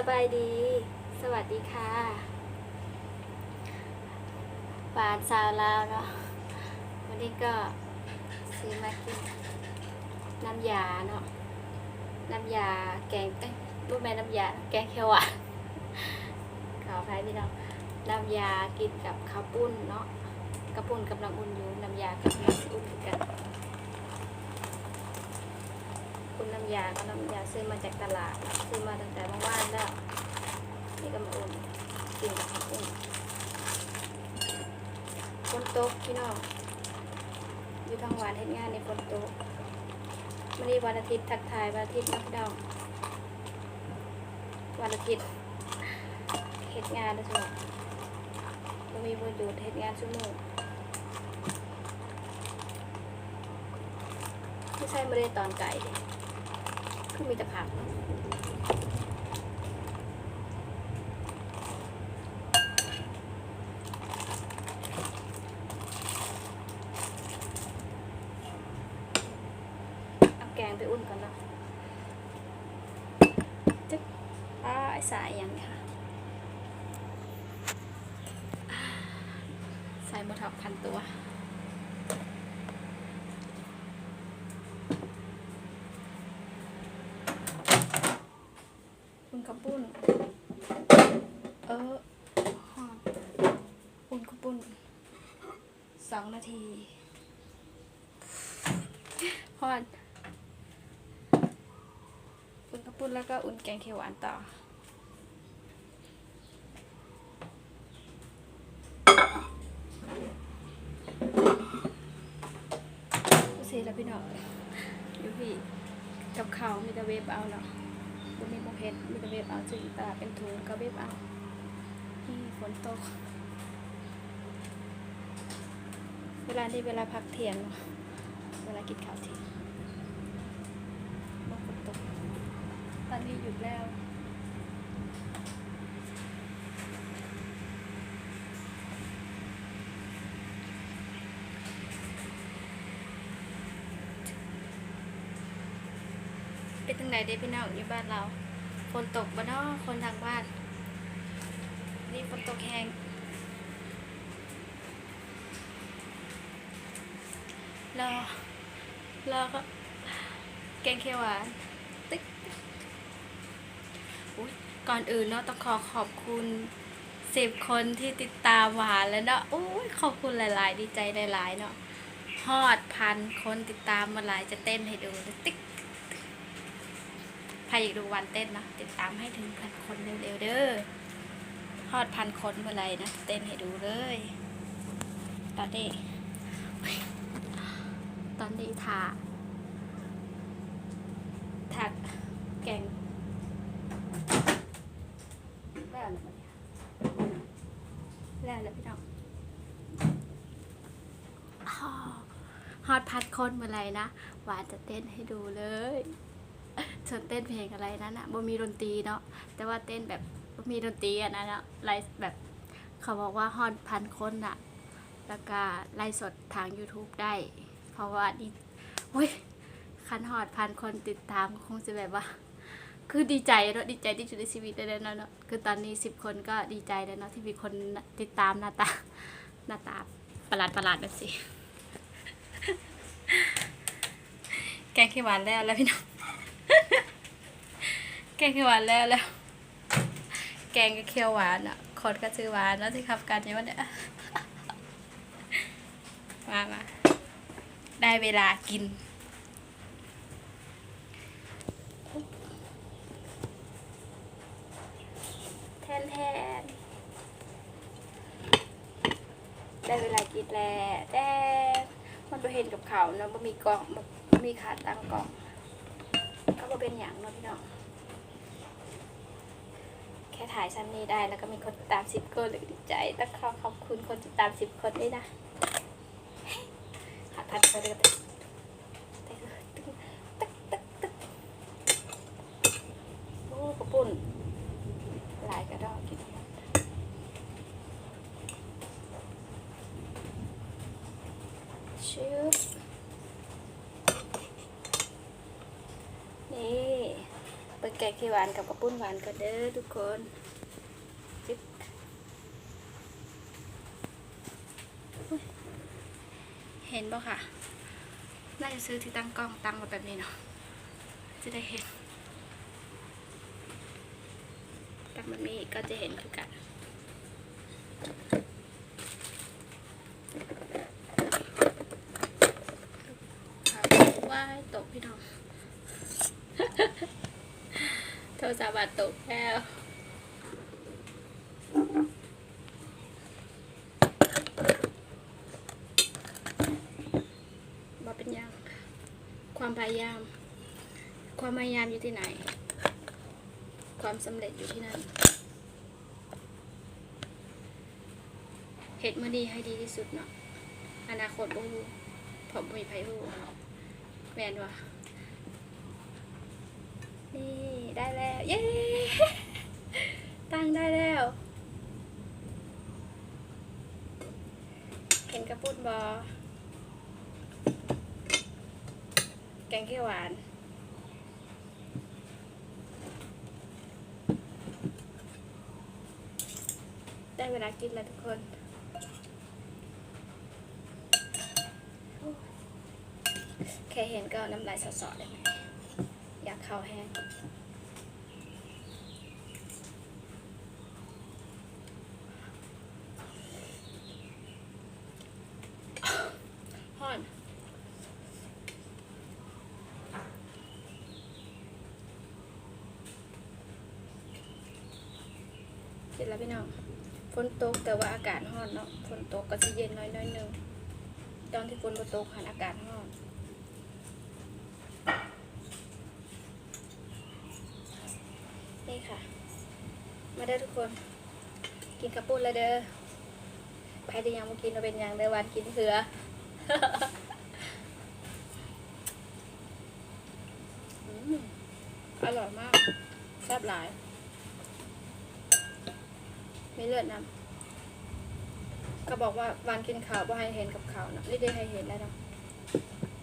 สบายดี สวัสดีค่ะปานซาวลาวเนาะ วันนี้ก็ซื้อมากิน น้ำยาเนาะ น้ำยาแกงเอ้ยรูปแม่น้ำยา แกงเขียวหวานขออภัยพี่น้อง น้ำยากินกับข้าวปุ้นเนาะกระปุ้นกำลังอุ่นอยู่ น้ำยากับน้ำอุ่นกัน คุณน้ำยาก็น้ำยาซื้อมาจากตลาด ซื้อมาตั้งแต่เมื่อวานแล้วนี่ก็มาอุ่นกินกับข้าวปุ้นฝนตกพี่น้องอยู่ทางหวานเฮ็ดงานในฝนตกวันนี้วันอาทิตย์ทักทายวันอาทิตย์นักดองวันอาทิตย์เฮ็ดงานนะจ๊ะบ่มีวันหยุดเฮ็ดงานชั่วโมงไม่ใช่ไม่ได้ตอนไก่ คือมีแต่ผัก เอาแกงไปอุ่นก่อนเนาะจึ๊กป้าไอสายยังเนี่ยค่ะใส่บะทับพันตัว อุ่น ข้าวปุ้น เอออุ่นข้าวปุ้นสองนาทีฮอดอุ่นข้าวปุ้นแล้วก็อุ่นแกงเขียวหวานต่อดูสิแล้วพี่น้องอยู่พี่กับเขาวมีต่เวฟเอาเนาะ บ่มีโมเพ็ดมีแต่เวฟเอาซื้อตลาดเป็นถุงกระเวฟเอาที่ฝนตก เวลานี้เวลาพักเที่ยงเนเวลากินข้าวเที่ยงฝนตก ตอนนี้หยุดแล้ว ในทางไหนได้พี่น้องอยู่บ้านเราฝนตกบ้านนอคนทางบ้าน นี่ฝนตกแห้งรอรอก็แกงเขียวหวานติ๊กก่อนอื่นเนาะต้องขอขอบคุณสิบคนที่ติดตามหวานแล้วเนาะอุ้ยขอบคุณหลาย ๆ ดีใจหลาย ๆ เนาะฮอดพันคนติดตามมาหลายจะเต้นให้ดูติ๊ก ใครอยากดูวันเต้นนะติดตามให้ถึงพันคนเร็วๆเด้อฮอดพันคนเมื่อไหรนะเต้นให้ดูเลยตอนนี้ตอนนี้ทาทาแกงแล้วนะมันแล้วแล้วพี่น้องอ้าวฮอดพันคนเมื่อไหรนะหวานจะเต้นให้ดูเลย เชิญเต้นเพลงอะไรนั้นอะบ่มีดนตรีเนาะแต่ว่าเต้นแบบบ่มีดนตรีอะนะเนาะไลฟ์แบบเขาบอกว่าฮอดพันคนอะแล้วก็ไลฟ์สดทาง YouTube ได้ เพราะว่านี่อุ้ยคันฮอดพันคนติดตามก็คงจะแบบว่า คือดีใจเนาะดีใจที่สุดในชีวิตเลยเนาะเนาะคือตอนนี้สิบคนก็ดีใจแล้วเนาะที่มีคนติดตามหน้าตาหน้าตาประหลาดประหลาดแบบสิแกงขียวหวานแล้วแล้วพี่น้อง แกงเขียวหวานแล้วแล้ว แกงกับเขียวหวานอะคนก็ซื้อหวานแล้วที่ขับกันอย่างวันเนี้ยมามาได้เวลากินแทนแทนได้เวลากินแล้วแต่มันไปเห็นกับเขาเนาะมันมีกล่องมันมีขาตั้งกล่องก็เป็นอย่างเนาะพี่น้อง แค่ถ่ายชั้นนี้ได้แล้วก็มีคนติดตามสิบคนหรือดีใจต้องขอขอบคุณคนติดตามสิบคนด้วยนะหาพันคนเลยตึ๊กตึ๊กตึ๊กตึ๊กตึ๊กโอ้กระปุ่นหลายกระดอกกินหมดชืบนี่ ปิด แกงเขียวหวานกับกระปุ้นหวานกันเด้อทุกคนจิ๊บเห็นปะค่ะ น่าจะซื้อที่ตั้งกล้องตั้งมาแบบนี้เนาะ จะได้เห็น ตั้งแบบนี้ก็จะเห็นคือกันว้ายตกพี่น้อง ทรศัพท์บาดตกแล้วมาเป็นยังความพยายาม ความพยายามอยู่ที่ไหน ความสำเร็จอยู่ที่นั่นเหตุมื่อดีให้ดีที่สุดเนาะอนาคตบูผมมีไพ่รู้แมนวะนี่ ได้แล้ว เย้ตั้งได้แล้ว เห็นกระปุ้นบอแกงเขียวหวานได้เวลากินแล้วทุกคน แค่เห็นก็น้ำลายสอๆเลยไหมอยากเข้าแห้ง ฮ้อน เสร็จแล้ว พี่น้องฝนตกแต่ว่าอากาศร้อนเนาะฝนตกก็จะเย็นน้อยน้อยนึงตอนที่ฝนตกหันอากาศร้อนนี่ค่ะ มาเด้ทุกคน กินกระปุ้นแล้วเด้อใครที่ยังม่กินเราเป็นยังเด้วันกินเสือออร่อยมากแซ่บหลาย เลือดนะก็บอกว่าวันกินข่าวบ่ให้เห็นกับข่าวเนะไม่ได้ให้เห็นแล้วนะ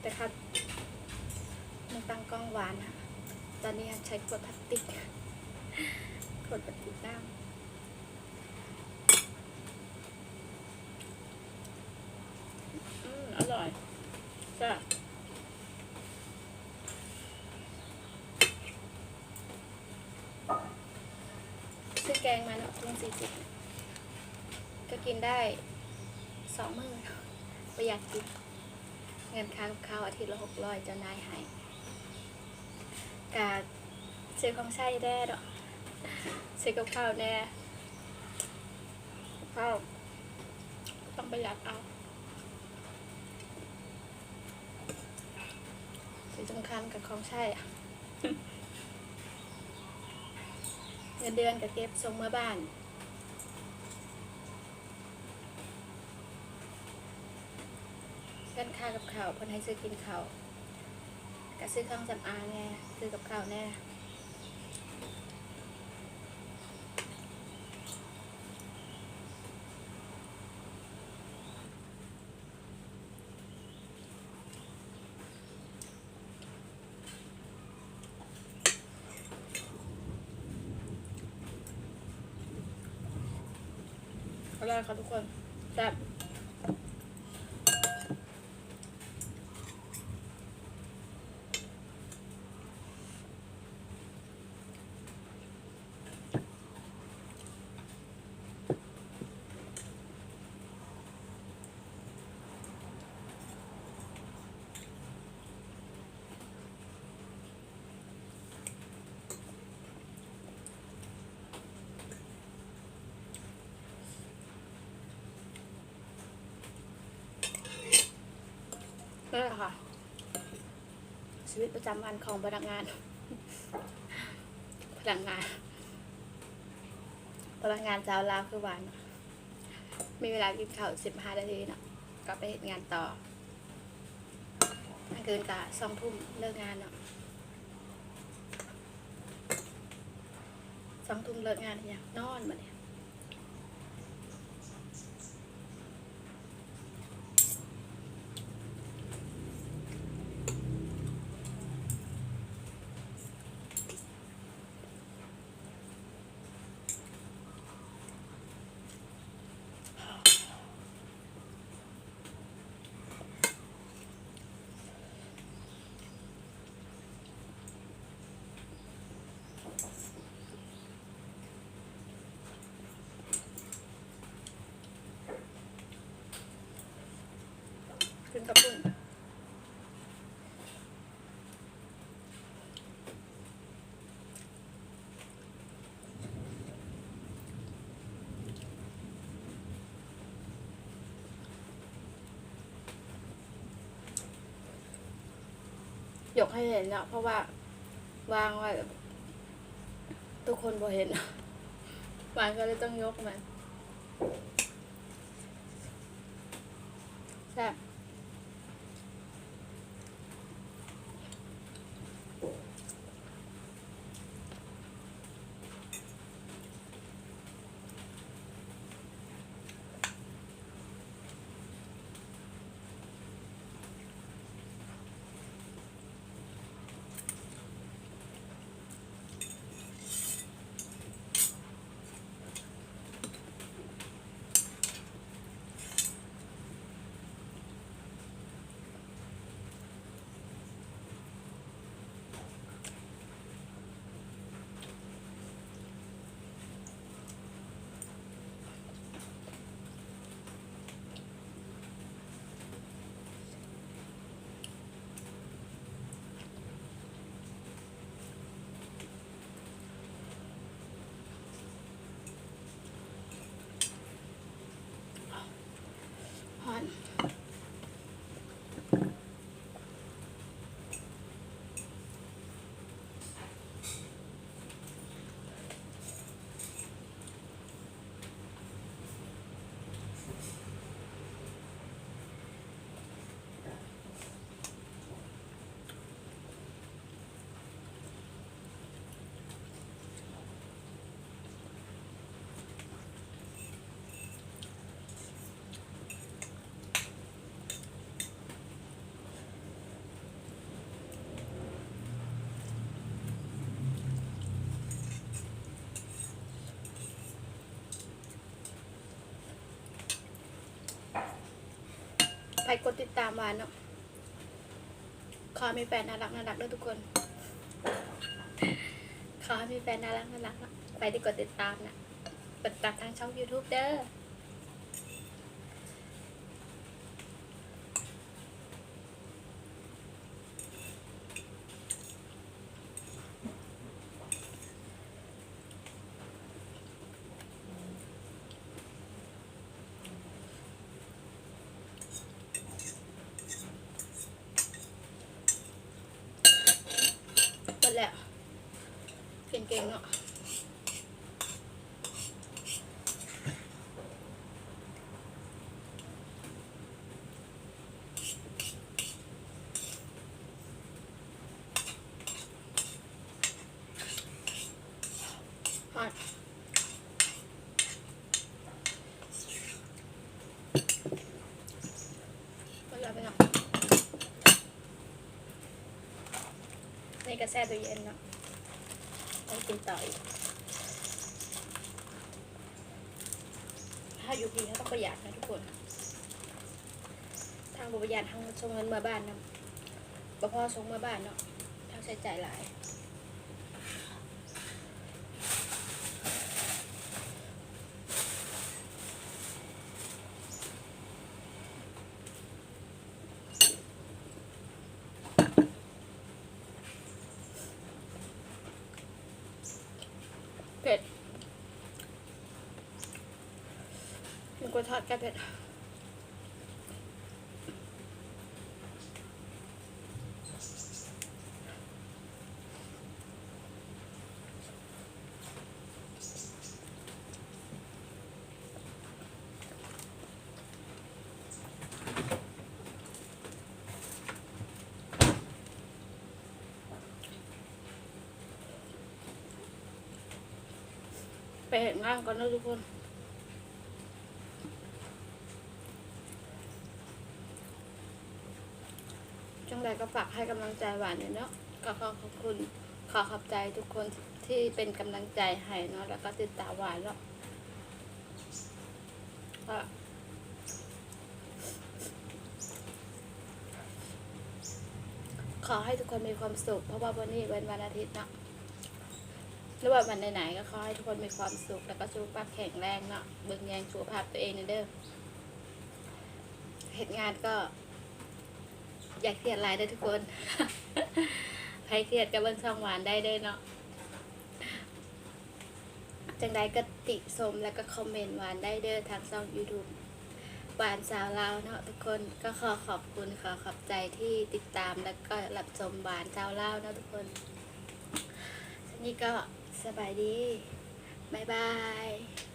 แต่ค่ะมันตั้งกล้องหวานค่ะตอนนี้ใช้ขวดพลาสติกขวดพลาสติกน้ำอืมอร่อยจ้ะซื้อแก งมาเนาะทุงสี่สิบก็กินได้สองมื้อประหยัดกินเงินค่ากับข้าวอาทิตย์ละหกร้อยเจ้านายให้กาซื้อของใช้แน่เนาะซื้อกับข้าวแน่กับข้าวต้องประหยัดเอาที่สำคัญกับของใช้อะเงินเดือนกับเก็บส่งมาบ้าน เงินค่ากับข้าวเพิ่นให้ซื้อกินข้าวก็ซื้อเครื่องสำอางแน่ซื้อกับข้าวแน่อร่อยค่ะทุกคนแซ่บ นั่นแหละค่ะ ชีวิตประจำวันของพนักงาน พนักงาน พนักงานเจ้าลาวคือวันมีเวลากินข้าวสิบห้านาทีเนาะก็ไปเฮ็ดงานต่อกลางคืนกะสองทุ่มเลิกงานเนาะสองทุ่มเลิกงานเนี่ยนอนมาเนี่ย นกระปุ่นยกให้เห็นเนาะเพราะว่าวางไว้ทุกคนบ่เห็นวางก็เลยต้องยกมันแซ่บ ฮ อนไปกดติดตามวานเนาะขอมีแฟนน่ารักน่ารักด้วยทุกคน ขอมีแฟนน่ารักน่ารักนะไปที่กดติดตามนะกดติดตามทางช่อง YouTube เด้อ เก่งๆเนาะในกระแสตัวเย็นเนาะ ต่ออีกถ้าอยู่พีก็ต้องประหยัดนะทุกคน ทางบ่ประหยัดทางส่งเงินมาบ้านนะบ่พอส่งมาบ้านเนาะทางใช้จ่ายหลาย เผ็ด มันก็ทอดแก้เผ็ดไปเห็นงานก่อนนะทุกคน จังใดก็ฝากให้กำลังใจหวานเนี่ยเนาะก็ขอขอบคุณขอขอบใจทุกคนที่เป็นกำลังใจให้เนาะแล้วก็ติดตามหวานแล้วก็ขอให้ทุกคนมีความสุข เพราะว่าวันนี้เป็นวันอาทิตย์เนาะหรือว่าวันไหนๆก็ขอให้ทุกคนมีความสุข แล้วก็สุขภาพแข็งแรงเนาะเบิ่งแยงสุขภาพตัวเองเด้อเหตุงานก็ อยากเครียดหลายเด้ทุกคนใครเครียดก็เบิ่งช่องหวานได้เด้อเนาะจังใดก็ติชมแล้วก็คอมเมนต์หวานได้เด้อทางช่อง YouTube หวานสาวเลาเนาะทุกคนก็ขอขอบคุณขอขอบใจที่ติดตามแล้วก็รับชมหวานสาวเลาเนาะทุกคนนี่ก็สบายดี บ๊ายบาย